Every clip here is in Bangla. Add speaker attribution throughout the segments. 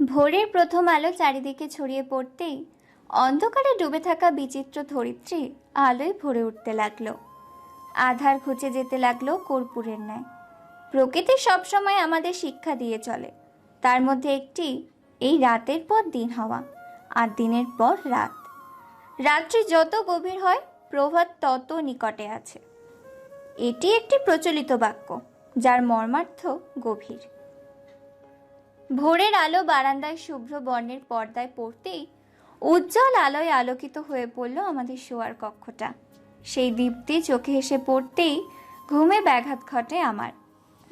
Speaker 1: ভোরের প্রথম আলো চারিদিকে ছড়িয়ে পড়তেই অন্ধকারে ডুবে থাকা বিচিত্র ধরিত্রী আলোয় ভরে উঠতে লাগল। আধার ঘুচে যেতে লাগল কর্পূরের ন্যায়। প্রকৃতি সবসময় আমাদের শিক্ষা দিয়ে চলে। তার মধ্যে একটি, এই রাতের পর দিন হওয়া, আর দিনের পর রাত। রাত্রি যত গভীর হয়, প্রভাত তত নিকটে আছে। এটি একটি প্রচলিত বাক্য, যার মর্মার্থ গভীর। ভোরের আলো বারান্দায় শুভ্র বর্ণের পর্দায় পড়তেই উজ্জ্বল আলোয় আলোকিত হয়ে পড়ল আমাদের শোয়ার কক্ষটা। সেই দীপ্তি চোখে এসে পড়তেই ঘুমে ব্যাঘাত ঘটে আমার।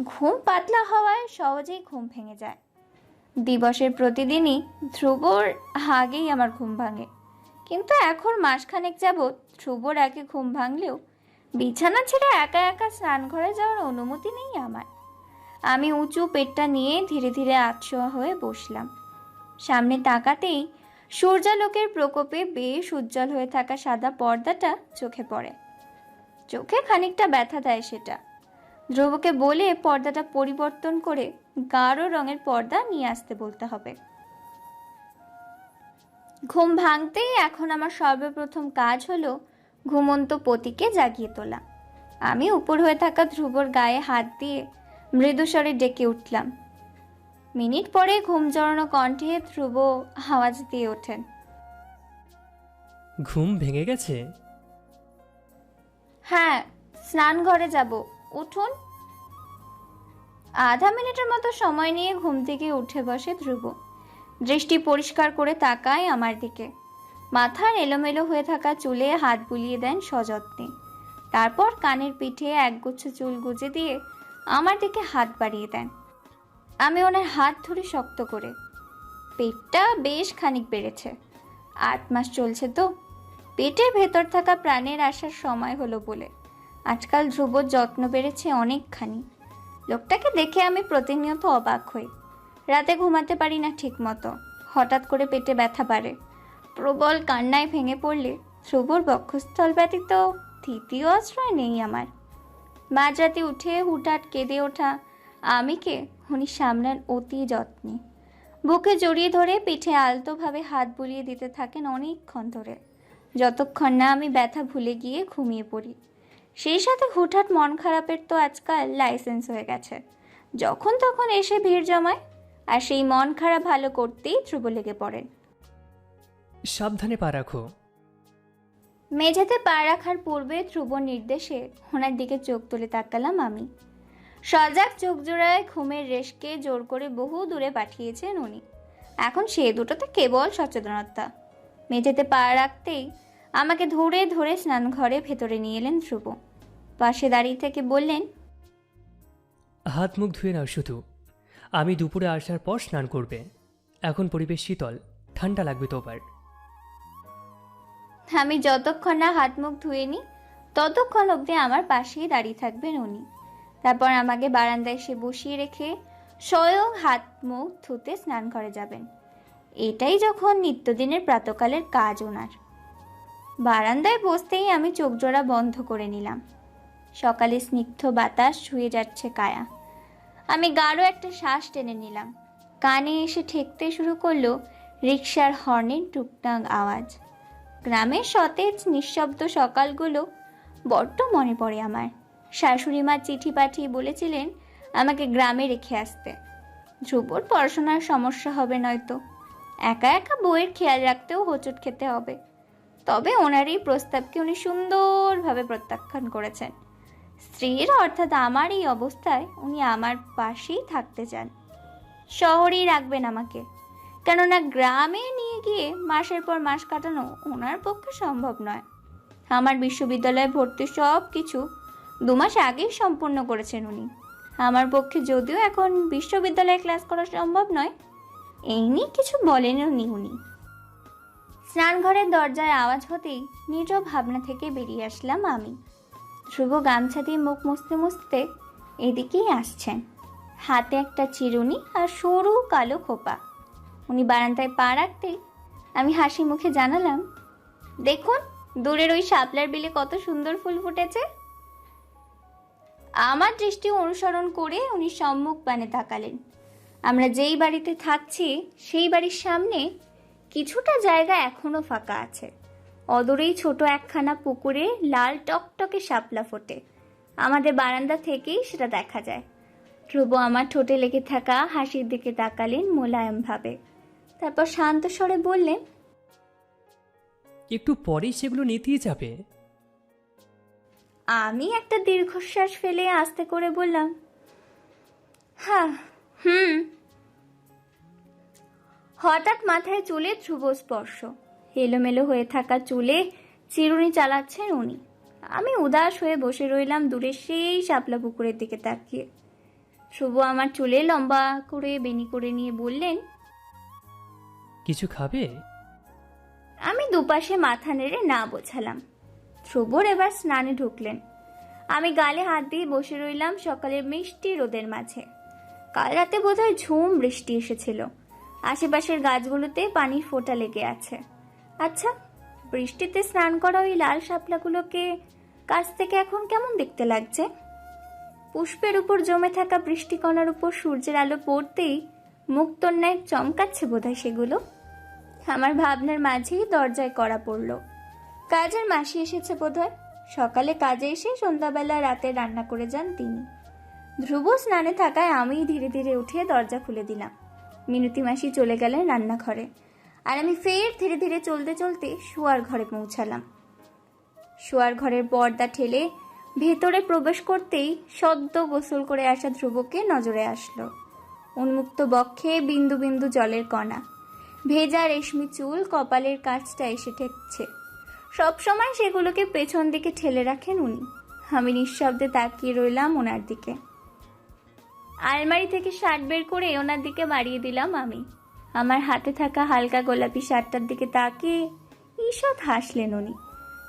Speaker 1: ঘুম পাতলা হওয়ায় সহজেই ঘুম ভেঙে যায়। দিবসের প্রতিদিনই ধ্রুবর আগেই আমার ঘুম ভাঙে। কিন্তু এখন মাসখানেক যাবৎ ধ্রুবর আগে ঘুম ভাঙলেও বিছানা ছেড়ে একা একা স্নান ঘরে যাওয়ার অনুমতি নেই আমার। আমি উঁচু পেটটা নিয়ে ধীরে ধীরে আতশোয়া হয়ে বসলাম। সামনে তাকাতেই সূর্যালোকের প্রকোপে বেশ উজ্জ্বল হয়ে থাকা সাদা পর্দাটা চোখে পড়ে। চোখে খানিকটা ব্যথা দেয় সেটা। ধ্রুবকে বলে পর্দাটা পরিবর্তন করে গাঢ় রঙের পর্দা নিয়ে আসতে বলতে হবে। ঘুম ভাঙতেই এখন আমার সর্বপ্রথম কাজ হলো ঘুমন্ত পতিকে জাগিয়ে তোলা। আমি উপর হয়ে থাকা ধ্রুবর গায়ে হাত দিয়ে মৃদুস্বরে ডেকে উঠলাম। মিনিট পরে ঘুম জড়ানো কণ্ঠে ধ্রুব আওয়াজ দিয়ে ওঠেন।
Speaker 2: ঘুম ভেঙে গেছে?
Speaker 1: হ্যাঁ স্নান ঘরে যাব। উঠুন। আধা মিনিটের মতো সময় নিয়ে ঘুম থেকে উঠে বসে ধ্রুব। দৃষ্টি পরিষ্কার করে তাকায় আমার দিকে। মাথার এলোমেলো হয়ে থাকা চুলে হাত বুলিয়ে দেন সযত্নে। তারপর কানের পিঠে একগুচ্ছ চুল গুজে দিয়ে আমার দিকে হাত বাড়িয়ে দেন। আমি ওনার হাত ধরে শক্ত করে, পেটটা বেশ খানিক বেড়েছে। আট মাস চলছে তো, পেটের ভেতর থাকা প্রাণের আসার সময় হলো বলে। আজকাল ধ্রুবর যত্ন বেড়েছে অনেকখানি। লোকটাকে দেখে আমি প্রতিনিয়ত অবাক হই। রাতে ঘুমাতে পারি না ঠিক মতো হঠাৎ করে পেটে ব্যথা বাড়ে। প্রবল কান্নায় ভেঙে পড়লে ধ্রুবর বক্ষস্থল ব্যতীত তৃতীয় আশ্রয় নেই আমার। মাঝরাতে উঠে হুটহাট কেঁদে ওঠা আমিকে উনি সামলান অতি যত্নে। বুকে জড়িয়ে ধরে পিঠে আলতোভাবে হাত বুলিয়ে দিতে থাকেন অনেকক্ষণ ধরে। যতক্ষণ না আমি ব্যথা ভুলে গিয়ে ঘুমিয়ে পড়ি। সেই সাথে হুটহাট মন খারাপের তো আজকাল লাইসেন্স হয়ে গেছে। যখন তখন এসে ভিড় জমায় আর সেই মন খারাপ ভালো করতেই ধ্রুব লেগে পড়েন।
Speaker 2: সাবধানে পা রাখো।
Speaker 1: মেঝেতে পা রাখার পূর্বে ধ্রুব নির্দেশে ওনার দিকে চোখ তুলে তাকালাম আমি। সজাগ চোখ জোড়ায় ঘুমের রেশকে জোর করে বহু দূরে পাঠিয়েছেন উনি। এখন সে দুটোতে কেবল সচেতনতা। মেঝেতে পা রাখতেই আমাকে ধরে ধরে স্নান ঘরে ভেতরে নিয়ে এলেন ধ্রুব। পাশে দাঁড়িয়ে থেকে বললেন,
Speaker 2: হাত মুখ ধুয়ে নাও শুধু। আমি দুপুরে আসার পর স্নান করবে। এখন পরিবেশ শীতল, ঠান্ডা লাগবে তোবার
Speaker 1: আমি যতক্ষণ না হাত মুখ ধুয়ে নিই, ততক্ষণ অবধি আমার পাশেই দাঁড়িয়ে থাকবেন উনি। তারপর আমাকে বারান্দায় এসে বসিয়ে রেখে স্বয়ং হাত মুখ ধুতে স্নান ঘরে যাবেন। এটাই যখন নিত্যদিনের প্রাতকালের কাজ ওনার বারান্দায় বসতেই আমি চোখ জোড়া বন্ধ করে নিলাম। সকালে স্নিগ্ধ বাতাস ছুঁয়ে যাচ্ছে কায়া। আমি গাঢ় একটা শ্বাস টেনে নিলাম। কানে এসে ঠেকতে শুরু করল রিক্সার হর্নের টুকটাক আওয়াজ। গ্রামের সতেজ, নিঃশব্দ সকালগুলো বড্ড মনে পড়ে আমার। শাশুড়ি মা চিঠি পাঠিয়ে বলেছিলেন আমাকে গ্রামে রেখে আসতে। ধ্রুবর পড়াশোনার সমস্যা হবে নয়তো। একা একা বইয়ের খেয়াল রাখতেও হোঁচট খেতে হবে। তবে ওনার এই প্রস্তাবকে উনি সুন্দরভাবে প্রত্যাখ্যান করেছেন। স্ত্রীর অর্থাৎ আমার এই অবস্থায় উনি আমার পাশেই থাকতে চান। শহরেই রাখবেন আমাকে। কেননা গ্রামে নিয়ে গিয়ে মাসের পর মাস কাটানো ওনার পক্ষে সম্ভব নয়। আমার বিশ্ববিদ্যালয়ে ভর্তি সব কিছু দু মাস আগেই সম্পূর্ণ করেছেন উনি। আমার পক্ষে যদিও এখন বিশ্ববিদ্যালয়ে ক্লাস করা সম্ভব নয়, এই নিয়ে কিছু বলেননি উনি। স্নানঘরের দরজায় আওয়াজ হতেই নিজ ভাবনা থেকে বেরিয়ে আসলাম আমি। ধ্রুব গামছা দিয়ে মুখ মুছতে মুছতে এদিকেই আসছেন। হাতে একটা চিরুনি আর সরু কালো খোপা। উনি বারান্দায় পা রাখতেই আমি হাসি মুখে জানালাম, দেখুন, দূরের ওই শাপলার বিলে কত সুন্দর ফুল ফুটেছে। আমার দৃষ্টি অনুসরণ করে উনি সম্মুখ পানে তাকালেন। আমরা যেই বাড়িতে থাকছি, সেই বাড়ির সামনে কিছুটা জায়গা এখনও ফাঁকা আছে। অদূরেই ছোট একখানা পুকুরে লাল টকটকে শাপলা ফোটে। আমাদের বারান্দা থেকেই সেটা দেখা যায়। ধ্রুব আমার ঠোঁটে লেগে থাকা হাসির দিকে তাকালেন মোলায়েমভাবে। তারপর শান্ত স্বরে বললেন
Speaker 2: একটু পরেই সেগুলো নিতেই যাবে।
Speaker 1: আমি একটা দীর্ঘশ্বাস ফেলে আস্তে করে বললাম হ্যাঁ হুম। হঠাৎ মাথায় চুলে ধ্রুব স্পর্শ। এলোমেলো হয়ে থাকা চুলে চিরুনি চালাচ্ছেন উনি। আমি উদাস হয়ে বসে রইলাম দূরে সেই শাপলা পুকুরের দিকে তাকিয়ে। শুভ আমার চুলে লম্বা করে বেনি করে নিয়ে বললেন
Speaker 2: কিছু খাবে?
Speaker 1: আমি দুপাশে মাথা নেড়ে না বোঝালাম। ধ্রুবর এবার স্নানে ঢুকলেন। আমি গালে হাত দিয়ে বসে রইলাম সকালের মিষ্টি রোদের মাঝে। কাল রাতে বোধহয় ঝুম বৃষ্টি এসেছিল। আশেপাশের গাছগুলোতে পানির ফোঁটা লেগে আছে। আচ্ছা বৃষ্টিতে স্নান করা ওই লাল শাপলাগুলোকে কাছ থেকে এখন কেমন দেখতে লাগছে? পুষ্পের উপর জমে থাকা বৃষ্টিকণার উপর সূর্যের আলো পড়তেই মুক্তর ন্যায় চমকাচ্ছে বোধহয় সেগুলো। আমার ভাবনার মাঝেই দরজায় করা পড়ল। কাজের মাসি এসেছে বোধহয়। সকালে কাজে এসে সন্ধ্যাবেলা রাতে রান্না করে যান তিনি। ধ্রুব স্নানে থাকায় আমি ধীরে ধীরে উঠে দরজা খুলে দিলাম। মিনতি মাসি চলে গেলেন রান্নাঘরে। আর আমি ফের ধীরে ধীরে চলতে চলতে শোয়ার ঘরে পৌঁছালাম। শোয়ার ঘরের পর্দা ঠেলে ভেতরে প্রবেশ করতেই সদ্য গোসল করে আসা ধ্রুবকে নজরে আসলো। উন্মুক্ত বক্ষে বিন্দু বিন্দু জলের কণা। ভেজা রেশমি চুল কপালের কাছটা এসে ঠেকছে। সবসময় সেগুলোকে পেছন দিকে ঠেলে রাখেন উনি। আমি নিঃশব্দে তাকিয়ে রইলাম ওনার দিকে। আলমারি থেকে শার্ট বের করে ওনার দিকে বাড়িয়ে দিলাম আমি। আমার হাতে থাকা হালকা গোলাপি শার্টটার দিকে তাকিয়ে ঈষৎ হাসলেন উনি।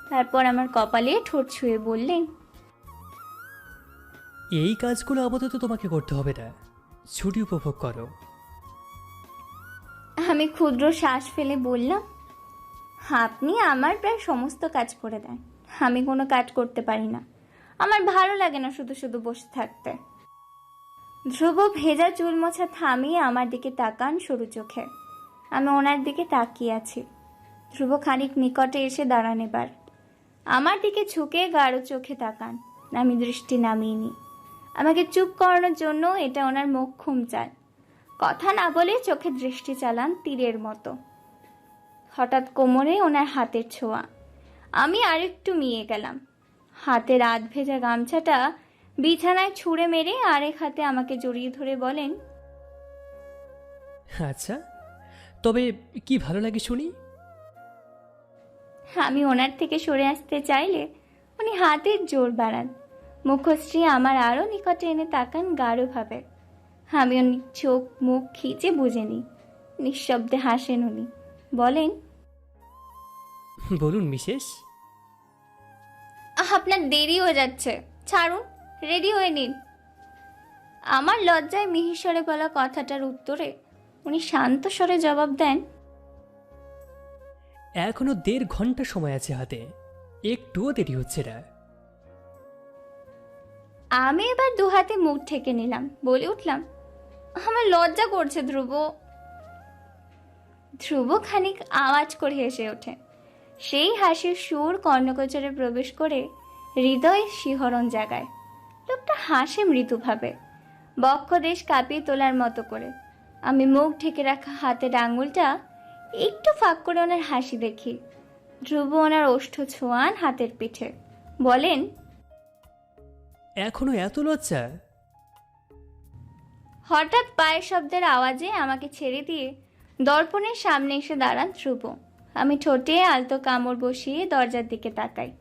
Speaker 1: তারপর আমার কপালে ঠোঁট ছুঁয়ে বললেন,
Speaker 2: এই কাজগুলো আপাতত তোমাকে করতে হবে না। ছুটি উপভোগ করো।
Speaker 1: আমি ক্ষুদ্র শ্বাস ফেলে বললাম, আপনি আমার প্রায় সমস্ত কাজ করে দেন। আমি কোনো কাজ করতে পারি না। আমার ভালো লাগে না শুধু শুধু বসে থাকতে। ধ্রুব ভেজা চুল মোছা থামিয়ে আমার দিকে তাকান সরু চোখে। আমি ওনার দিকে তাকিয়ে আছি। ধ্রুব খানিক নিকটে এসে দাঁড়ান এবার। আমার দিকে ঝুঁকে গাঢ় চোখে তাকান। আমি দৃষ্টি নামিয়ে নিই। আমাকে চুপ করানোর জন্য এটা ওনার মোক্ষম চায় কথা না বলে চোখে দৃষ্টি চালান তীরের মতো। হঠাৎ কোমরে ওনার হাতের ছোঁয়া। আমি আরেকটু মিয়ে গেলাম। হাতের আধ ভেজা গামছাটা বিছানায় ছুঁড়ে মেরে আরেক হাতে আমাকে জড়িয়ে ধরে বলেন
Speaker 2: আচ্ছা তবে কি ভালো লাগে শুনি?
Speaker 1: আমি ওনার থেকে সরে আসতে চাইলে উনি হাতের জোর বাড়ান। মুখশ্রী আমার আরও নিকটে এনে তাকান গাঢ়ভাবে। আমি উনি চোখ মুখ খিচে বুঝে নিই। নিঃশব্দে হাসেন উনি। বলেন
Speaker 2: বলুন মিসেস।
Speaker 1: আপনার দেরি হয়ে যাচ্ছে। ছাড়ুন রেডি হয়ে নিন। আমার লজ্জায় মিহিস্বরে বলা কথাটার উত্তরে উনি শান্ত স্বরে জবাব দেন
Speaker 2: এখনও দেড় ঘণ্টা সময় আছে হাতে। একটুও দেরি হচ্ছে না।
Speaker 1: আমি এবার দু হাতে মুখ ঠেকে নিলাম, বলে উঠলাম, আমার লজ্জা করছে ধ্রুব। ধ্রুব খানিক আওয়াজ করে হেসে ওঠে। সেই হাসির সুর কর্ণকোচরে প্রবেশ করে হৃদয় শিহরণ জাগায়। লোকটা হাসে মৃদুভাবে। বক্ষদেশ কাঁপিয়ে তোলার মতো করে। আমি মুখ ঢেকে রাখা হাতের আঙুলটা একটু ফাঁক করে ওনার হাসি দেখি। ধ্রুব ওনার ওষ্ঠ ছোঁয়ান হাতের পিঠে। বলেন
Speaker 2: এখনও এত লজ্জা?
Speaker 1: হঠাৎ পায়ের শব্দের আওয়াজে আমাকে ছেড়ে দিয়ে দর্পণের সামনে এসে দাঁড়ান ধ্রুব। আমি ঠোঁটে আলতো কামড় বসিয়ে দরজার দিকে তাকাই।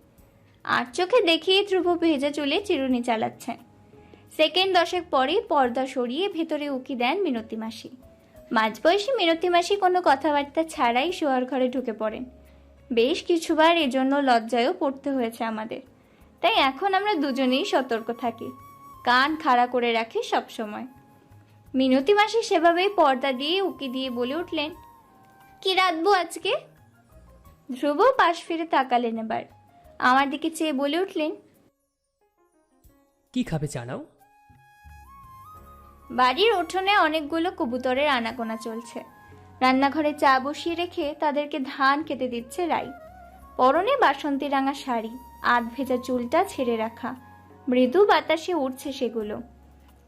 Speaker 1: আর চোখে দেখি ধ্রুব ভেজা চুলে চিরুনি চালাচ্ছেন। সেকেন্ড দশেক পরেই পর্দা সরিয়ে ভেতরে উকি দেন মিনতি মাসি। মাঝবয়সী মিনতি মাসি কোনো কথাবার্তা ছাড়াই শোয়ার ঘরে ঢুকে পড়েন। বেশ কিছুবার এজন্য লজ্জায়ও পড়তে হয়েছে আমাদের। তাই এখন আমরা দুজনেই সতর্ক থাকি। কান খাড়া করে রাখি সবসময়। মিনতি মাসি সেভাবেই পর্দা দিয়ে উকি দিয়ে বলে উঠলেন কি রাঁধবো আজকে? ধ্রুব পাশ ফিরে তাকালেন এবার। আমার দিকে চেয়ে বলে উঠলেন
Speaker 2: কি খাবে জানাও?
Speaker 1: বাড়ির উঠোনে অনেকগুলো কবুতরের আনাগোনা চলছে। রান্নাঘরে চা বসিয়ে রেখে তাদেরকে ধান খেতে দিচ্ছে রাই। পরনে বাসন্তী রাঙা শাড়ি। আধ ভেজা চুলটা ছেড়ে রাখা। মৃদু বাতাসে উঠছে সেগুলো।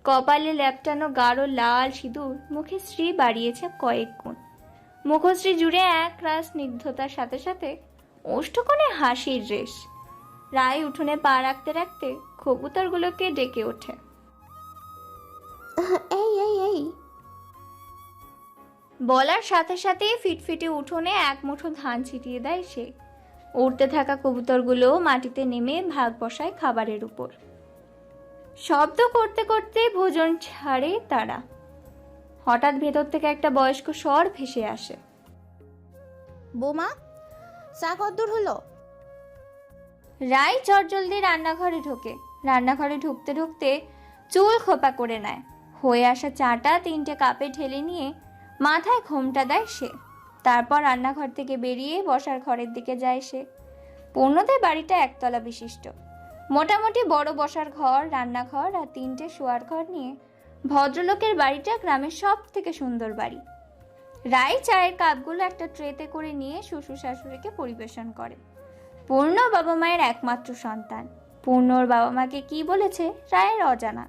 Speaker 1: কপালে ল্যাপটানো গাঢ় লাল সিঁদুর মুখে শ্রী বাড়িয়েছে কয়েক গুণ। মুখশ্রী জুড়ে এক রাস স্নিগ্ধতার সাথে সাথে ওষ্ঠকোণে হাসির রেশ। রায় উঠোনে পা রাখতে রাখতে কবুতরগুলোকে ডেকে ওঠে।
Speaker 3: এই এই এই।
Speaker 1: বলার সাথে সাথেই ফিটফিটে উঠোনে এক মুঠো ধান ছিটিয়ে দেয় সে। উড়তে থাকা কবুতরগুলো মাটিতে নেমে ভাগ বসায় খাবারের উপর। শব্দ করতে করতে ভোজন ছাড়ে তারা। হঠাৎ ভেতর থেকে একটা বয়স্ক স্বর ভেসে আসে।
Speaker 3: বোমা চা কদ্দূর হলো?
Speaker 1: রায় চটজলদি রান্নাঘরে ঢোকে। রান্নাঘরে ঢুকতে ঢুকতে চুল খোপা করে নেয়। হয়ে আসা চাটা তিনটে কাপে ঢেলে নিয়ে মাথায় ঘোমটা দেয় সে। তারপর রান্নাঘর থেকে বেরিয়ে বসার ঘরের দিকে যায় সে। পূর্ণদের বাড়িটা একতলা বিশিষ্ট। মোটামুটি বড় বসার ঘর, রান্নাঘর আর তিনটে শোয়ার ঘর নিয়ে ভদ্রলোকের বাড়িটা গ্রামের সব থেকে সুন্দর বাড়ি। রায় চায়ের কাপগুলো একটা ট্রেতে করে নিয়ে শ্বশুর শাশুড়িকে পরিবেশন করে। পূর্ণ বাবা মায়ের একমাত্র সন্তান। পূর্ণর বাবা মাকে কি বলেছে রায়ের অজানা।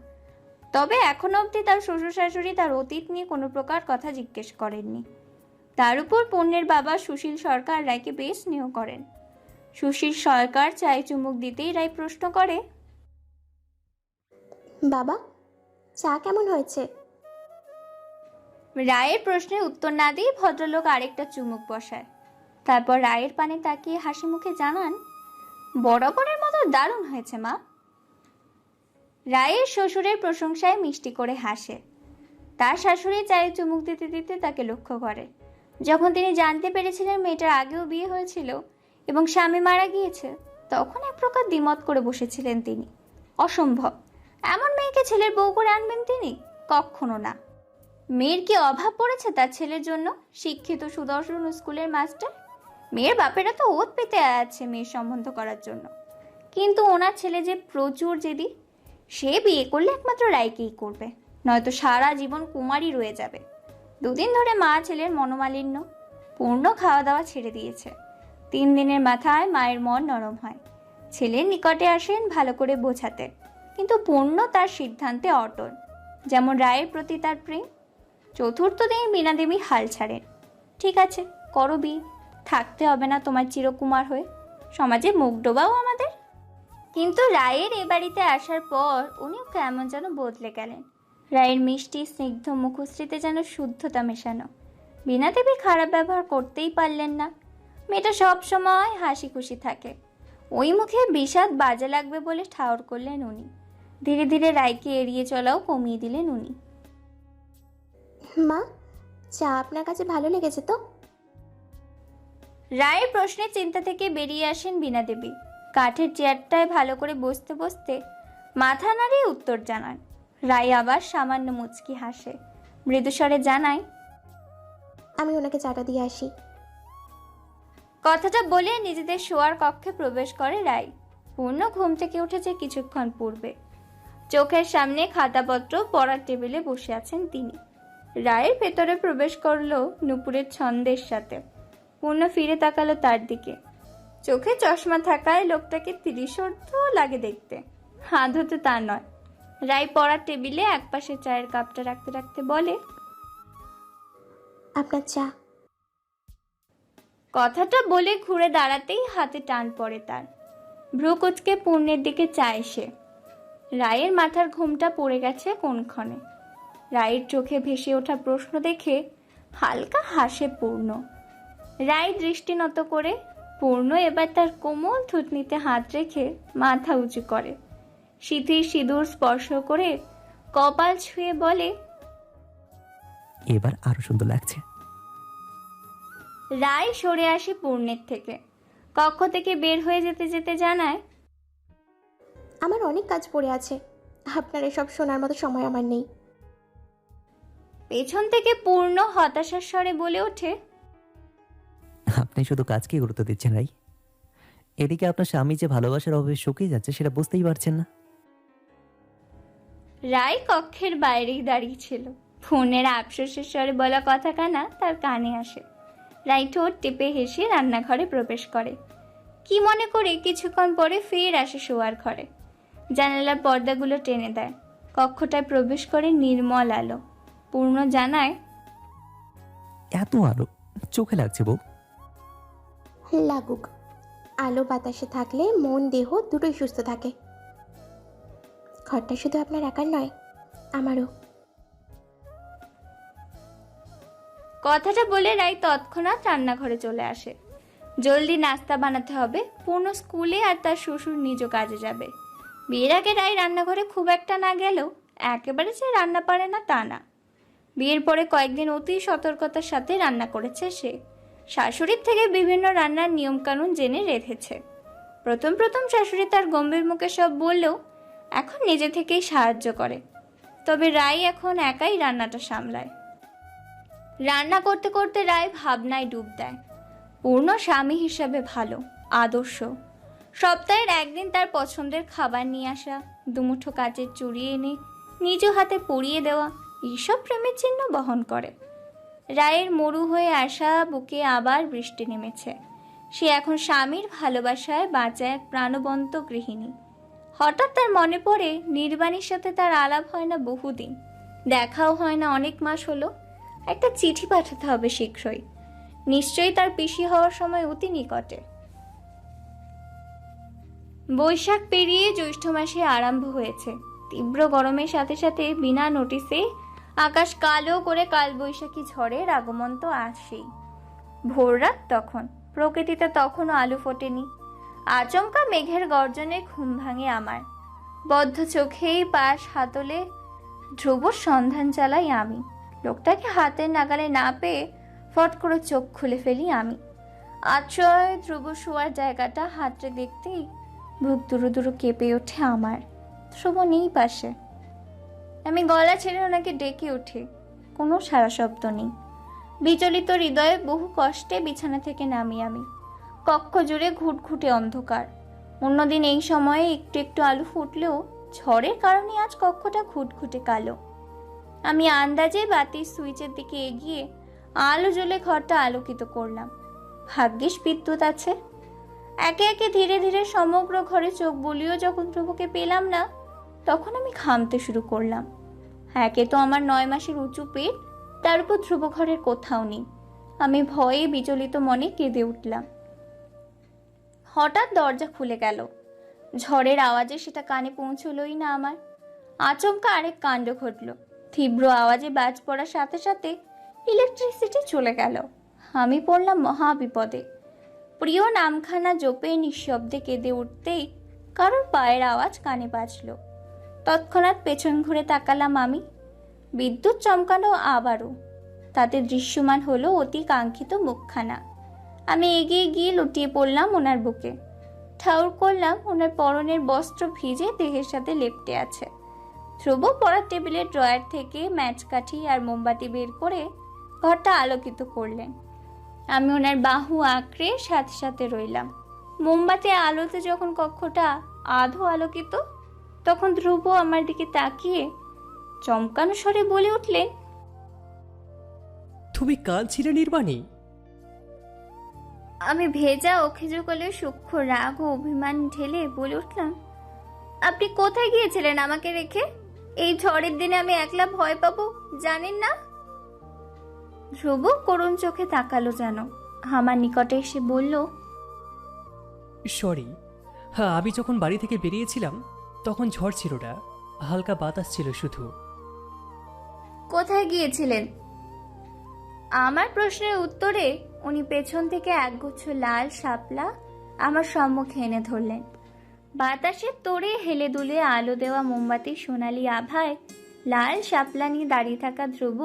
Speaker 1: তবে এখনও অবধি তার শ্বশুর শাশুড়ি তার অতীত নিয়ে কোনো প্রকার কথা জিজ্ঞেস করেননি। তার উপর পণ্যের বাবা সুশীল সরকার রায়কে বেশ স্নেহ করেন। সুশীল সরকার চায় চুমুক দিতেই রায় প্রশ্ন করে
Speaker 3: বাবা চা কেমন হয়েছে?
Speaker 1: রায়ের প্রশ্নের উত্তর না দিয়ে ভদ্রলোক আরেকটা চুমুক বসায়। তারপর রায়ের পানে তাকিয়ে হাসি মুখে জানান বরাবরের মতো দারুণ হয়েছে মা। রায়ের শ্বশুরের প্রশংসায় মিষ্টি করে হাসে। তার শাশুড়ি চায়ে চুমুক দিতে দিতে তাকে লক্ষ্য করে। যখন তিনি জানতে পেরেছিলেন মেয়েটার আগেও বিয়ে হয়েছিল এবং স্বামী মারা গিয়েছে, তখন এক প্রকার দ্বিমত করে বসেছিলেন তিনি। অসম্ভব। এমন মেয়েকে ছেলের বউ করে আনবেন তিনি? কখনো না। মেয়ের কি অভাব পড়েছে তার ছেলের জন্য? শিক্ষিত, সুদর্শন স্কুলের মাস্টার? মেয়ের বাপেরা তো ওত পেতে আছে মেয়ের সম্বন্ধ করার জন্য। কিন্তু ওনার ছেলে যে প্রচুর জেদি, সে বিয়ে করলে একমাত্র রায়কেই করবে। নয়তো সারা জীবন কুমারী রয়ে যাবে। দুদিন ধরে মা ছেলের মনোমালিন্য, পূর্ণ খাওয়া দাওয়া ছেড়ে দিয়েছে। তিন দিনের মাথায় মায়ের মন নরম হয়। ছেলের নিকটে আসেন ভালো করে বোঝাতে, কিন্তু পূর্ণ তার সিদ্ধান্তে অটল। যেমন রায়ের প্রতি তার প্রেম। চতুর্থ দিন বীণা দেবী হাল ছাড়েন। ঠিক আছে, করো বিয়ে থাকতে হবে না তোমার চিরকুমার হয়ে। সমাজে মুখ ডোবাও আমাদের। কিন্তু রায়ের এ বাড়িতে আসার পর উনিও কেমন যেন বদলে গেলেন। রায়ের মিষ্টি স্নিগ্ধ মুখশ্রীতে যেন শুদ্ধতা মেশানো। বীণা দেবী খারাপ ব্যবহার করতেই পারলেন না। মেয়েটা সব সময় হাসি খুশি থাকে। ওই মুখে বিষাদ বাজে লাগবে বলে ঠাওর করলেন উনি। ধীরে ধীরে রায়কে এড়িয়ে চলাও কমিয়ে দিলেন উনি।
Speaker 3: মা চা আপনার কাছে ভালো লেগেছে তো?
Speaker 1: রায়ের প্রশ্নের চিন্তা থেকে বেরিয়ে আসেন বীণা দেবী। কাঠের চেয়ারটায় ভালো করে বসতে বসতে মাথা নাড়িয়ে উত্তর জানান। রায় আবার সামান্য মুচকি হাসে। মৃদুস্বরে জানায়
Speaker 3: আমি ওনাকে চাটা দিয়ে আসি।
Speaker 1: কথাটা বলে নিজেদের শোয়ার কক্ষে প্রবেশ করে রায়। পূর্ণ ঘুম থেকে উঠেছে কিছুক্ষণ পূর্বে। চোখের সামনে খাতাপত্র পড়ার টেবিলে বসে আছেন তিনি। রায়ের ভেতরে প্রবেশ করল নুপুরের ছন্দের সাথে। পূর্ণ ফিরে তাকালো তার দিকে। চোখে চশমা থাকায় লোকটাকে তিরিশর্ধ লাগে দেখতে। আদত তা নয়। রায় পড়ার টেবিলে একপাশে চায়ের কাপটা রাখতে রাখতে বলে
Speaker 3: আপনার চা।
Speaker 1: কথাটা বলে ঘুরে দাঁড়াতেই হাতে টান পড়ে তার। ভ্রু কুচকে পূর্ণের দিকে চায় সে রায়ের মাথার ঘুমটা পড়ে গেছে কোনক্ষণে। রায়ের চোখে ভেসে ওঠা প্রশ্ন দেখে হালকা হাসে পূর্ণ। রায় দৃষ্টি নত করে পূর্ণ এবার তার কোমল থুতনিতে হাত রেখে মাথা উঁচু করে। সিথির সিঁদুর স্পর্শ করে কপাল ছুঁয়ে বলে
Speaker 4: এবার আরও সুন্দর লাগছে।
Speaker 1: রায় সরে আসে পূর্ণের থেকে। কক্ষ থেকে বের হয়ে যেতে যেতে জানায়
Speaker 3: আমার অনেক কাজ পড়ে আছে। আপনার এসব শোনার মতো সময় আমার নেই।
Speaker 1: পেছন থেকে পূর্ণ হতাশার স্বরে বলে ওঠে
Speaker 4: আপনি শুধু কাজকে গুরুত্ব দিচ্ছেন রাই। এদিকে আপনার স্বামী যে ভালোবাসার অভাবে শুকিয়ে যাচ্ছে সেটা বুঝতেই পারছেন না।
Speaker 1: রায় কক্ষের বাইরেই দাঁড়িয়েছিল ফোনের আফসোসের স্বরে বলা কথা কানা তার কানে আসে। রায় ঠোঁট টিপে হেসে রান্নাঘরে প্রবেশ করে। কি মনে করে কিছুক্ষণ পরে ফের আসে শোয়ার ঘরে। জানালার পর্দাগুলো টেনে দেয়। কক্ষটায় প্রবেশ করে নির্মল আলো। পূর্ণ জানায়
Speaker 4: এত আলো চোখে লাগছে বউ।
Speaker 3: লাগুক। আলো বাতাসে থাকলে মন দেহ দুটোই সুস্থ থাকে। ঘরটা শুধু আপনার একার নয়, আমারও।
Speaker 1: কথাটা বলে রাই তৎক্ষণাৎ রান্নাঘরে চলে আসে। জলদি নাস্তা বানাতে হবে পূর্ণ স্কুলে আর তার শ্বশুর নিজ কাজে যাবে। বিয়ের আগে রাই রান্নাঘরে খুব একটা না গেলেও একেবারে যে রান্না পারে না তা না। বিয়ের পরে কয়েকদিন অতি সতর্কতার সাথে রান্না করেছে সে। শাশুড়ির থেকে বিভিন্ন রান্নার নিয়মকানুন জেনে রেখেছে। প্রথম প্রথম শাশুড়ি তার গম্ভীর মুখে সব বললেও এখন নিজে থেকেই সাহায্য করে। তবে রাই এখন একাই রান্নাটা সামলায়। রান্না করতে করতে রায় ভাবনায় ডুব দেয়। পূর্ণ স্বামী হিসাবে ভালো, আদর্শ। সপ্তাহের একদিন তার পছন্দের খাবার নিয়ে আসা, দুমুঠো কাচের চুড়ি এনে, নিজ হাতে পরিয়ে দেওয়া, এইসব প্রেমের চিহ্ন বহন করে। রায়ের মরু হয়ে আসা বুকে আবার বৃষ্টি নেমেছে। সে এখন স্বামীর ভালোবাসায় বাঁচা এক প্রাণবন্ত গৃহিণী। হঠাৎ তার মনে পড়ে, নির্বাণীর সাথে তার আলাপ হয় না বহুদিন। দেখাও হয় না অনেক মাস হলো। একটা চিঠি পাঠাতে হবে শীঘ্রই। নিশ্চয়ই তার পিসি হওয়ার সময় অতি নিকটে। বৈশাখ পেরিয়ে জ্যৈষ্ঠ মাসে আরম্ভ হয়েছে। তীব্র গরমের সাথে সাথে বিনা নোটিসে আকাশ কালো করে কালবৈশাখী ঝড়ের আগমন তো আসেই। ভোররাত তখন। প্রকৃতিতে তখনও আলো ফোটেনি। আচমকা মেঘের গর্জনে ঘুম ভাঙে আমার। বদ্ধ চোখেই পাশ হাতলে ধ্রুব সন্ধান চালাই আমি। লোকটাকে হাতের নাগালে না পেয়ে ফট করে চোখ খুলে ফেলি আমি। আশ্রয় ধ্রুব শোয়ার জায়গাটা হাতড়ে দেখতেই বুক দুরু দুরু কেঁপে ওঠে আমার। ধ্রুব নেই পাশে। আমি গলা ছেড়ে ওনাকে ডেকে উঠি। কোনো সারা শব্দ নেই। বিচলিত হৃদয়ে বহু কষ্টে বিছানা থেকে নামি আমি। কক্ষ জুড়ে ঘুটঘুটে অন্ধকার। অন্যদিন এই সময়ে একটু একটু আলু ফুটলেও ঝড়ের কারণে আজ কক্ষটা ঘুটঘুটে কালো। আমি আন্দাজে বাতির সুইচের দিকে এগিয়ে আলো জ্বলে ঘরটা আলোকিত করলাম। ভাগ্যিস বিদ্যুৎ আছে। একে একে ধীরে ধীরে সমগ্র ঘরে চোখ বলিও যখন ধ্রুবকে পেলাম না, তখন আমি ঘামতে শুরু করলাম। একে তো আমার নয় মাসের উঁচু পেট, তার উপর ধ্রুব ঘরের কোথাও নেই। আমি ভয়ে বিচলিত মনে কেঁদে উঠলাম। হঠাৎ দরজা খুলে গেল। ঝড়ের আওয়াজে সেটা কানে পৌঁছলোই না আমার। আচমকা আরেক কাণ্ড ঘটল। তীব্র আওয়াজে বাজ পড়ার সাথে সাথে ইলেকট্রিসিটি চলে গেল। আমি পড়লাম মহা বিপদে। প্রিয় নামখানা জোপে নিঃশব্দে কেঁদে উঠতেই কারোর পায়ের আওয়াজ কানে বাজল। তৎক্ষণাৎ পেছন ঘুরে তাকালাম আমি। বিদ্যুৎ চমকানো আবারও। তাতে দৃশ্যমান হলো অতি কাঙ্ক্ষিত মুখখানা। আমি এগিয়ে গিয়ে লুটিয়ে পড়লাম ওনার বুকে। ঠাউর করলাম ওনার পরনের বস্ত্র ভিজে দেহের সাথে লেপটে আছে। ধ্রুব পড়ার টেবিলের ড্রয়ার থেকে ম্যাচ কাঠি আর মোমবাতি বের করে ঘরটা আলোকিত করলেন। আমি ওনার বাহু আঁকড়ে সাথে সাথে রইলাম। মোমবাতি আলোতে যখন কক্ষটা আধো আলোকিত, তখন ধ্রুব আমার দিকে তাকিয়ে চমকানো স্বরে বলে উঠলেন,
Speaker 2: তুমি কাঁদছিলে নির্বাণী?
Speaker 1: আমি ভেজা অখিজু কলে সূক্ষ্ম রাগ ও অভিমান ঢেলে বলে উঠলাম আপনি কোথায় গিয়েছিলেন আমাকে রেখে? এই ঝড়ের দিনে আমি একলা ভয় পাবো জানেন না? ধ্রুব করুণ চোখে তাকালো যেন। আমার নিকটে এসে বলল
Speaker 2: সরি হ্যাঁ আমি যখন বাড়ি থেকে বেরিয়েছিলাম তখন ঝড় ছিল না হালকা বাতাস ছিল শুধু।
Speaker 1: কোথায় গিয়েছিলেন? আমার প্রশ্নের উত্তরে উনি পেছন থেকে একগুচ্ছ লাল শাপলা আমার সম্মুখে এনে ধরলেন। বাতাসে তোড়ে হেলে দুলে আলো দেওয়া মোমবাতি সোনালি আভায় লাল শাপলা নিয়ে দাঁড়িয়ে থাকা ধ্রুব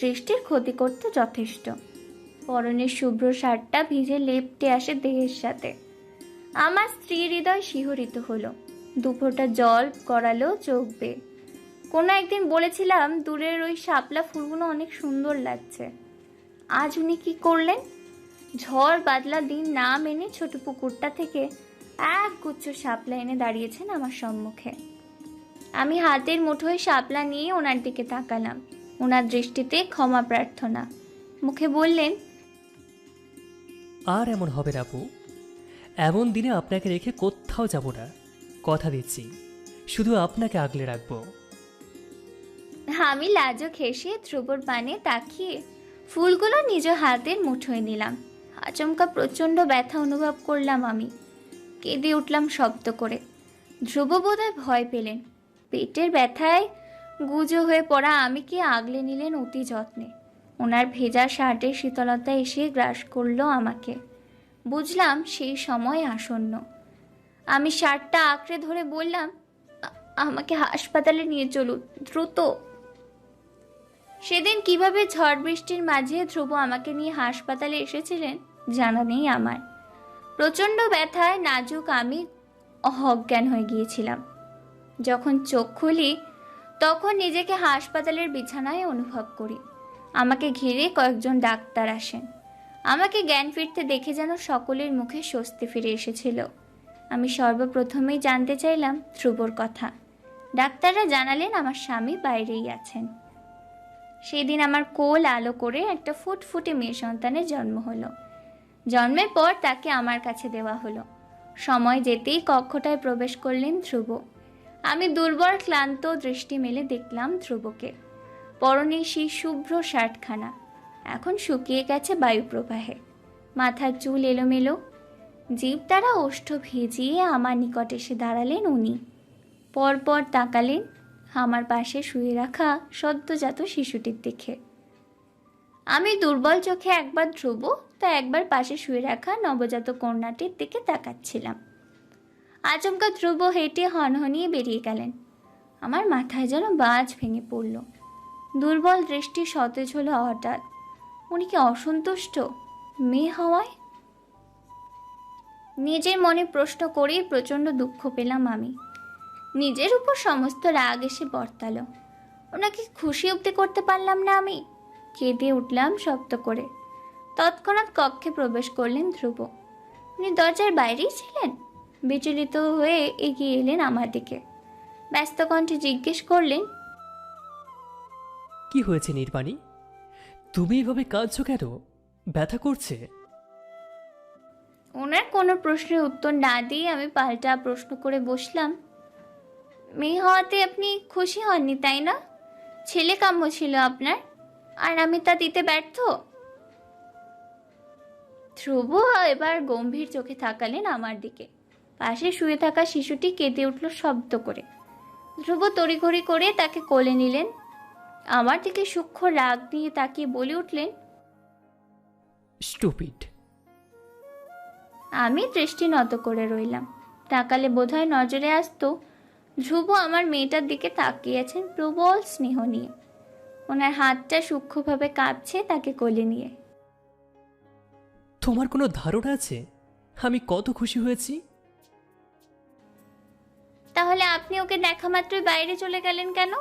Speaker 1: দৃষ্টির ক্ষতি করতে যথেষ্ট। পরনের শুভ্র শার্টটা ভিজে লেপটে আসে দেহের সাথে। আমার স্ত্রী হৃদয় শিহরিত হলো। দুপুরটা জল করালো চোখ কোনো একদিন বলেছিলাম, দূরের ওই শাপলা ফুলগুলো অনেক সুন্দর লাগছে। আজ উনি কি করলেন? ঝড় বাদলা দিন না মেনে ছোট পুকুরটা থেকে এক গুচ্ছ শাপলা এনে দাঁড়িয়েছেন আমার সম্মুখে। আমি হাতের মুঠোয় শাপলা নিয়ে ওনার দিকে তাকালাম। ওনার দৃষ্টিতে ক্ষমা প্রার্থনা। মুখে বললেন
Speaker 2: আর এমন হবে না আপু। এমন দিনে আপনাকে রেখে কোথাও যাব না। কথা দিচ্ছি। শুধু আপনাকে আগলে রাখব।
Speaker 1: আমি লাজক হেসে ধ্রুবর পানে তাকিয়ে ফুলগুলো নিজ হাতের মুঠোয় নিলাম। আচমকা প্রচণ্ড ব্যথা অনুভব করলাম আমি। কেঁদে উঠলাম শব্দ করে। ধ্রুব বোধহয় ভয় পেলেন। পেটের ব্যথায় গুজো হয়ে পড়া আমি কি আগলে নিলেন অতি যত্নে? ওনার ভেজা শার্টের শীতলতা এসে গ্রাস করল আমাকে। বুঝলাম সেই সময় আসন্ন। আমি শার্টটা আঁকড়ে ধরে বললাম আমাকে হাসপাতালে নিয়ে চলুন, দ্রুত। সেদিন কীভাবে ঝড় বৃষ্টির মাঝে ধ্রুব আমাকে নিয়ে হাসপাতালে এসেছিলেন জানা নেই আমার। প্রচণ্ড ব্যথায় নাজুক আমি অজ্ঞান হয়ে গিয়েছিলাম। যখন চোখ খুলি, তখন নিজেকে হাসপাতালের বিছানায় অনুভব করি। আমাকে ঘিরে কয়েকজন ডাক্তার আসেন। আমাকে জ্ঞান ফিরতে দেখে যেন সকলের মুখে স্বস্তি ফিরে এসেছিল। আমি সর্বপ্রথমেই জানতে চাইলাম ধ্রুবর কথা। ডাক্তাররা জানালেন আমার স্বামী বাইরেই আছেন। সেদিন আমার কোল আলো করে একটা ফুটফুটে মেয়ে সন্তানের জন্ম হলো। জন্মের পর তাকে আমার কাছে দেওয়া হলো। সময় যেতেই কক্ষটায় প্রবেশ করলেন ধ্রুব। আমি দুর্বল, ক্লান্ত দৃষ্টি মেলে দেখলাম ধ্রুবকে। পরনে সেই শুভ্র শার্টখানা। এখন শুকিয়ে গেছে বায়ুপ্রবাহে। মাথার চুল এলোমেলো। জীব দ্বারা ওষ্ঠ ভিজিয়ে আমার নিকট এসে দাঁড়ালেন উনি। পরপর তাকালেন। আমার পাশে শুয়ে রাখা সদ্যজাত শিশুটির দিকে। আমি দুর্বল চোখে একবার ধ্রুব তা একবার পাশে শুয়ে রাখা নবজাত কন্যাটির দিকে তাকাচ্ছিলাম। আচমকা ধ্রুব হেঁটে হনহনিয়ে বেরিয়ে গেলেন। আমার মাথায় যেন বাজ ভেঙে পড়ল। দুর্বল দৃষ্টি সতেজ হলো হঠাৎ। উনি কি অসন্তুষ্ট? মেয়ে হওয়ায়? নিজের মনে প্রশ্ন করেই প্রচণ্ড দুঃখ পেলাম আমি। নিজের উপর সমস্ত রাগ এসে বর্তালো। ওনাকে খুশি অব্দি করতে পারলাম না আমি। কেঁদে উঠলাম শব্দ করে। তৎক্ষণাৎ কক্ষে প্রবেশ করলেন ধ্রুব। উনি দরজার বাইরেই ছিলেন? বিচলিত হয়ে এগিয়ে এলেন আমার দিকে। ব্যস্ত কণ্ঠে জিজ্ঞেস করলেন
Speaker 2: কি হয়েছে নির্বাণী? তুমি এভাবে কাঁদছো কেন? ব্যথা করছে?
Speaker 1: ওনার কোনো প্রশ্নের উত্তর না দিয়ে আমি পাল্টা প্রশ্ন করে বসলাম। মেয়ে হওয়াতে আপনি খুশি হননি তাই না? ছেলে কাম্য ছিল আপনার আর আমি তা দিতে ব্যর্থ। ধ্রুব এবার গম্ভীর চোখে তাকালেন আমার দিকে। পাশে শুয়ে থাকা শিশুটি কেঁদে উঠল শব্দ করে। ধ্রুব তড়িঘড়ি করে তাকে কোলে নিলেন। আমার দিকে সূক্ষ্ম রাগ নিয়ে তাকিয়ে বলে উঠলেন
Speaker 2: স্টুপিড
Speaker 1: আমি দৃষ্টি নত করে রইলাম। তাকালে বোধহয় নজরে আসতো ধ্রুব আমার মেয়েটার দিকে তাকিয়েছেন প্রবল স্নেহ নিয়ে। ওনার হাতটা সূক্ষ্মভাবে কাঁপছে তাকে কোলে নিয়ে।
Speaker 2: তোমার কোনো ধারণা আছে? আমি কত খুশি হয়েছি?
Speaker 1: তাহলে আপনি ওকে দেখা মাত্রই বাইরে চলে গেলেন কেন?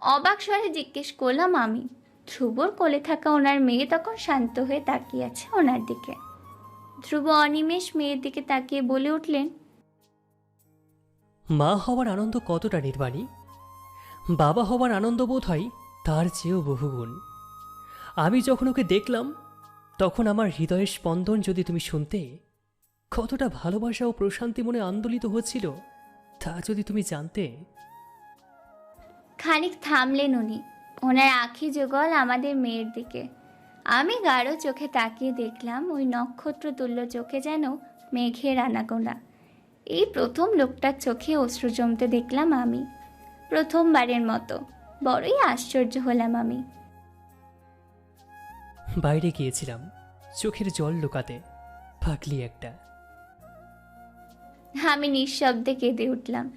Speaker 1: অবাক স্বরে জিজ্ঞেস করলাম আমি। ধ্রুবর কোলে থাকা ওনার মেয়ে তখন শান্ত হয়ে তাকিয়ে আছে ওনার দিকে। ধ্রুব অনিমেষ মেয়ের দিকে তাকিয়ে বলে উঠলেন
Speaker 2: মা হওয়ার আনন্দ কতটা নির্বাণী? বাবা হওয়ার আনন্দ বোধ হয় তার চেয়েও বহুগুণ। আমি যখন ওকে দেখলাম, তখন আমার হৃদয়ের স্পন্দন যদি তুমি শুনতে, কতটা ভালোবাসা ও প্রশান্তি মনে আন্দোলিত হচ্ছিল তা যদি তুমি জানতে।
Speaker 1: খানিক থামলেন উনি। ওনার আখি যুগল আমাদের মেয়ের দিকে। আমি গাঢ় চোখে তাকিয়ে দেখলাম ওই নক্ষত্র তুল্য চোখে যেন মেঘের আনাগোনা। এই প্রথম লোকটার চোখে অশ্রু জমতে দেখলাম আমি। প্রথমবারের মতো। বড়ই আশ্চর্য হলাম আমি।
Speaker 2: বাইরে গিয়েছিলাম চোখের জল লুকাতে। পাগলি একটা।
Speaker 1: আমি নিঃশব্দে কেঁদে উঠলাম।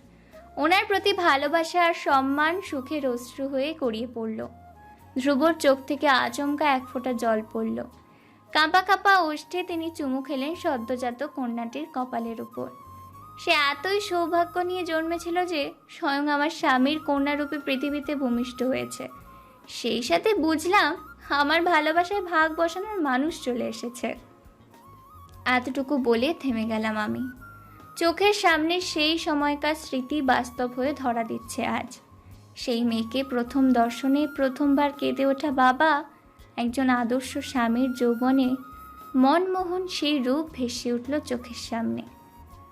Speaker 1: ওনার প্রতি ভালোবাসা আর সম্মান সুখের অশ্রু হয়ে গড়িয়ে পড়ল। ধ্রুবর চোখ থেকে আচমকা এক ফোঁটা জল পড়ল। কাঁপা কাঁপা ওষ্ঠে তিনি চুমু খেলেন সদ্যজাত কন্যাটির কপালের উপর। সে এতই সৌভাগ্য নিয়ে জন্মেছিল যে স্বয়ং আমার স্বামীর কন্যারূপে পৃথিবীতে ভূমিষ্ঠ হয়েছে। সেই সাথে বুঝলাম আমার ভালোবাসায় ভাগ বসানোর মানুষ চলে এসেছে। এতটুকু বলে থেমে গেলাম আমি। চোখের সামনে সেই সময়কার স্মৃতি বাস্তব হয়ে ধরা দিচ্ছে আজ। সেই মেয়েকে প্রথম দর্শনে প্রথমবার কেঁদে ওঠা বাবা, একজন আদর্শ স্বামীর যৌবনে মনমোহন সেই রূপ ভেসে উঠল চোখের সামনে।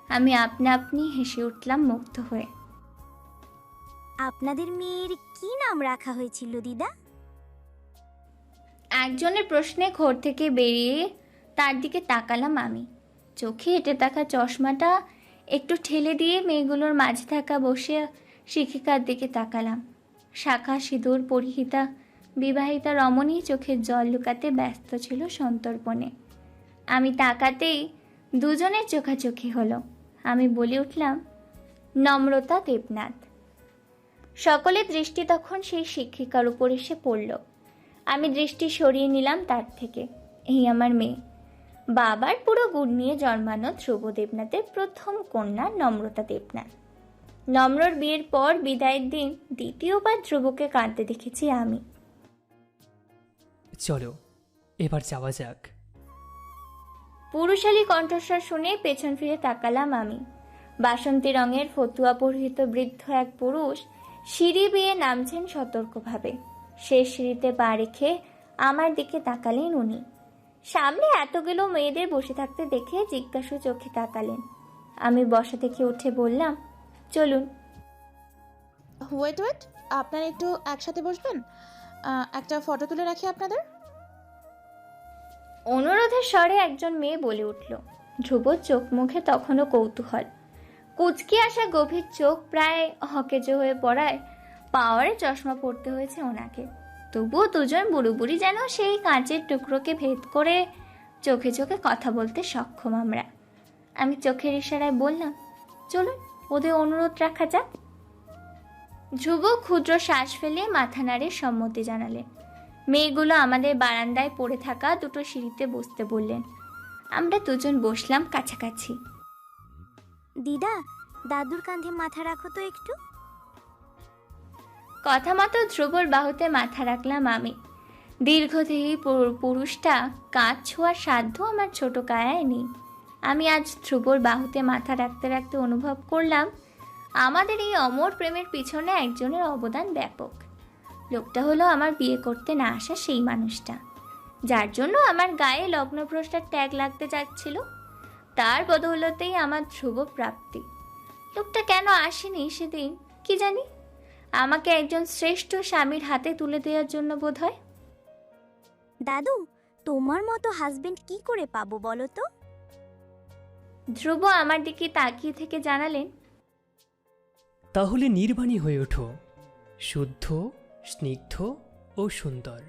Speaker 1: আমি আপনা আপনি হেসে উঠলাম মুগ্ধ হয়ে।
Speaker 5: আপনাদের মেয়ের কি নাম রাখা হয়েছিল দিদা?
Speaker 1: একজনের প্রশ্নে ঘর থেকে বেরিয়ে তার দিকে তাকালাম আমি। চোখে হেঁটে থাকা চশমাটা একটু ঠেলে দিয়ে মেয়েগুলোর মাঝে থাকা বসে শিক্ষিকার দিকে তাকালাম। শাখা সিঁদুর পরিহিতা বিবাহিতা রমণী চোখের জল লুকাতে ব্যস্ত ছিল সন্তর্পণে। আমি তাকাতেই দুজনের চোখাচোখি হলো। আমি বলে উঠলাম, নম্রতা দেবনাথ। সকলের দৃষ্টি তখন সেই শিক্ষিকার উপর এসে পড়ল। আমি দৃষ্টি সরিয়ে নিলাম তার থেকে, এই আমার মেয়ে। বাবার পুরো গুণ নিয়ে জন্মানো ধ্রুব দেবনাথের প্রথম কন্যা নম্রতা দেবনাথ। নম্রর বিয়ের পর বিদায়ের দিন দ্বিতীয়বার ধ্রুবকে কাঁদতে দেখেছি আমি।
Speaker 2: চলো, এবার যাওয়া যাক।
Speaker 1: পুরুষালী কণ্ঠস্বর শুনে পেছন ফিরে তাকালাম আমি। বাসন্তী রঙের ফতুয়া পরিহিত বৃদ্ধ এক পুরুষ সিঁড়ি বেয়ে নামছেন সতর্কভাবে। শেষ সিঁড়িতে পা রেখে আমার দিকে তাকালেন উনি। সামনে এতগুলো মেয়েদের বসে থাকতে দেখে জিজ্ঞাসু চোখে তাকালেন। আমি বসা থেকে উঠে বললাম, চলুন।
Speaker 6: ওয়েট ওয়েট আপনারা একটু একসাথে বসবেন? একটা ফটো তুলে রাখি আপনাদের?
Speaker 1: অনুরোধের স্বরে একজন মেয়ে বলে উঠল। ধ্রুব চোখ মুখে তখনও কৌতূহল। কুচকি আসা গভীর চোখ প্রায় হকেজ হয়ে পড়ায় পাওয়ারে চশমা পড়তে হয়েছে ওনাকে। তবুও দুজন বুড়ো বুড়ি যেন সেই কাঁচের টুকরোকে ভেদ করে চোখে চোখে কথা বলতে সক্ষম আমরা। আমি চোখের ইশারায় বললাম, চলুন, ওদের অনুরোধ রাখা যাক। ধ্রুব ক্ষুদ্র শ্বাস ফেলে মাথা নাড়ে সম্মতি জানালেন মেয়েগুলো আমাদের বারান্দায় পড়ে থাকা দুটো সিঁড়িতে বসতে বললেন। আমরা দুজন বসলাম কাছাকাছি।
Speaker 5: দিদা দাদুর কাঁধে মাথা রাখো তো একটু।
Speaker 1: কথা মতো ধ্রুবর বাহুতে মাথা রাখলাম আমি। দীর্ঘদেহী পুরু- পুরুষটা কাঁচ ছোঁয়ার সাধ্য আমার ছোট কায়ায় নেই। আমি আজ ধ্রুবর বাহুতে মাথা রাখতে রাখতে অনুভব করলাম আমাদের এই অমর প্রেমের পিছনে একজনের অবদান ব্যাপক। লোকটা হলো আমার বিয়ে করতে না আসা সেই মানুষটা। যার জন্য আমার গায়ে লগ্নভ্রষ্টার ট্যাগ লাগতে যাচ্ছিল। তার বদৌলতেই আমার ধ্রুব প্রাপ্তি। লোকটা কেন আসেনি সেদিন কি জানি? আমাকে একজন শ্রেষ্ঠ স্বামীর হাতে তুলে দেওয়ার জন্য বোধ হয়
Speaker 5: দাদু তোমার মতো হাজবেন্ড কি করে পাবো বলো তো?
Speaker 1: ধ্রুব আমার দিকে তাকিয়ে থেকে জানালেন
Speaker 2: তাহলে নির্বাণী হয়ে ওঠো। শুদ্ধ স্নিগ্ধ ও সুন্দর।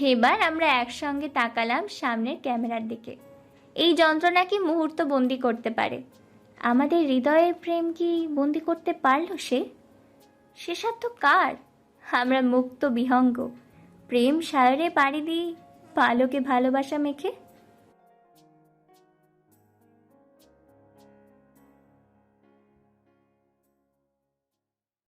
Speaker 1: এবার আমরা একসঙ্গে তাকালাম সামনের ক্যামেরার দিকে। এই যন্ত্রণা কি মুহূর্ত বন্দি করতে পারে। আমাদের হৃদয়ের প্রেম কি বন্দি করতে পারল সে? সে সাধ্য কার? আমরা মুক্ত বিহঙ্গ। প্রেম সায়রে পাড়ি দিই পালকে ভালোবাসা মেখে।